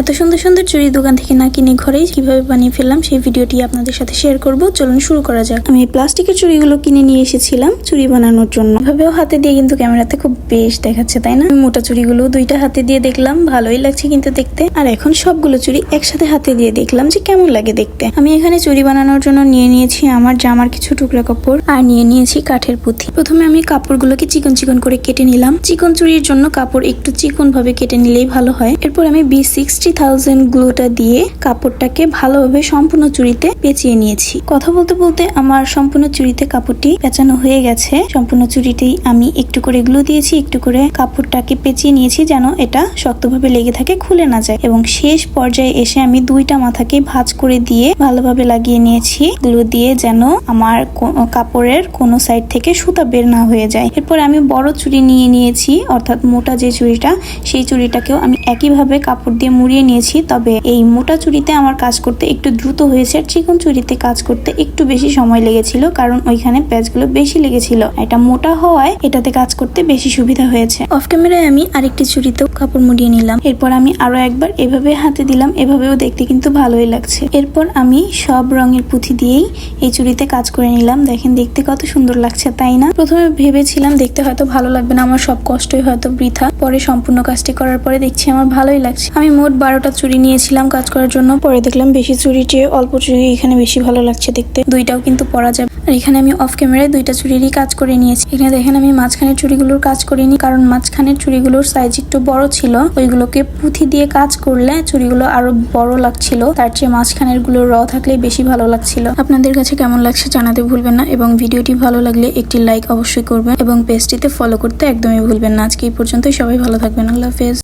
এত সুন্দর সুন্দর চুড়ি দোকান থেকে না কিনে ঘরেই কীভাবে বানিয়ে ফেললাম সেই ভিডিওটি আপনাদের সাথে শেয়ার করব। চলুন শুরু করা যাক। আমি প্লাস্টিকের চুড়িগুলো কিনে নিয়ে এসেছিলাম চুড়ি বানানোর জন্য। এভাবেও হাতে দিয়ে কিন্তু ক্যামেরাতে খুব বেশ দেখাচ্ছে, তাই না? মোটা চুড়িগুলো দুইটা হাতে দিয়ে দেখলাম, ভালোই লাগছে কিন্তু দেখতে। আর এখন সবগুলো চুড়ি একসাথে হাতে দিয়ে দেখলাম যে কেমন লাগে দেখতে। আমি এখানে চুড়ি বানানোর জন্য নিয়ে নিয়েছি আমার জামার কিছু টুকরা কাপড় আর নিয়ে নিয়েছি কাঠের পুঁথি প্রথমে আমি কাপড়গুলোকে চিকন চিকন করে কেটে নিলাম। চিকন চুড়ির জন্য কাপড় একটু চিকন ভাবে কেটে নিলেই ভালো হয়। এরপর আমি বি সিক্সটি থাউজেন্ড গ্লুটা দিয়ে কাপড়টাকে ভালোভাবে সম্পূর্ণ চুড়িতে পেঁচিয়ে নিয়েছি। কথা বলতে বলতে আমার সম্পূর্ণ চুড়িতে কাপড়টি পেঁচানো হয়ে গেছে। সম্পূর্ণ চুড়িতেই আমি একটু করে গ্লু দিয়েছি, একটু করে কাপড়টাকে পেঁচিয়ে নিয়েছি যেন এটা শক্তভাবে লেগে থাকে, খুলে না যায়। এবং শেষ পর্যায়ে এসে আমি দুইটা মাথাকে ভাজ করে দিয়ে ভালোভাবে লাগিয়ে নিয়েছি। গ্লু দিয়ে যেন আমার কাপড়ের কোনো সাইড থেকে সুতা বের না হয়ে যায়। এরপর আমি বড় চুড়ি নিয়ে নিয়েছি, অর্থাৎ মোটা যে চুড়িটা, সেই চুড়িটাকেও আমি একইভাবে কাপড় দিয়ে মুড়িয়ে নিয়েছি তবে এই মোটা চুরিতে আমার কাজ করতে একটু দ্রুত হয়েছে আর চিকন চুড়িতে কাজ করতে একটু বেশি সময় লেগেছিল কারণ ওইখানে প্যাচগুলো বেশি লেগেছিল। এটা মোটা হওয়ায় এটাতে কাজ করতে বেশি সুবিধা হয়েছে। অফ ক্যামেরায় আমি আরেকটি চুড়িতেও কাপড় মুড়িয়ে নিলাম। এরপর আমি আরও একবার এভাবে হাতে দিলাম এভাবেও দেখতে কিন্তু ভালোই লাগছে। এরপর আমি সব রঙের পুঁথি দিয়েই এই চুরিতে কাজ করে নিলাম। দেখেন দেখতে কত সুন্দর লাগছে তাই না? প্রথমে ভেবেছিলাম দেখতে হয়তো ভালো লাগবে না আমার সব কষ্টই হয়তো বৃথা। পরে সম্পূর্ণ কাজটি করার পরে দেখছি আমার ভালোই লাগছে। আমি মোট বারোটা চুড়ি নিয়েছিলাম কাজ করার জন্য। পরে দেখলাম বেশি চুড়ি চেয়ে অল্প চুড়ি এখানে বেশি ভালো লাগছে দেখতে। দুইটাও কিন্তু পরা যাবে। আর এখানে আমি অফ ক্যামেরায় দুইটা চুড়িরই কাজ করে নিয়েছি। এখানে দেখেন আমি মাঝখানের চুড়িগুলোর কাজ করিনি, কারণ মাঝখানের চুড়িগুলোর সাইজ একটু বড় ছিল। ওইগুলোকে পুঁথি দিয়ে কাজ করলে চুড়িগুলো আরও বড় লাগছিল। তার চেয়ে মাঝখানেরগুলো র থাকলে বেশি ভালো লাগছিল। আপনাদের কাছে কেমন লাগছে জানাতে ভুলবেন না এবং ভিডিওটি ভালো লাগলে একটি লাইক অবশ্যই করবেন এবং পেজটিতে ফলো করতে একদমই ভুলবেন না। আজকে এই পর্যন্তই। সবাই ভালো থাকবেন। আল্লাহ হাফেজ।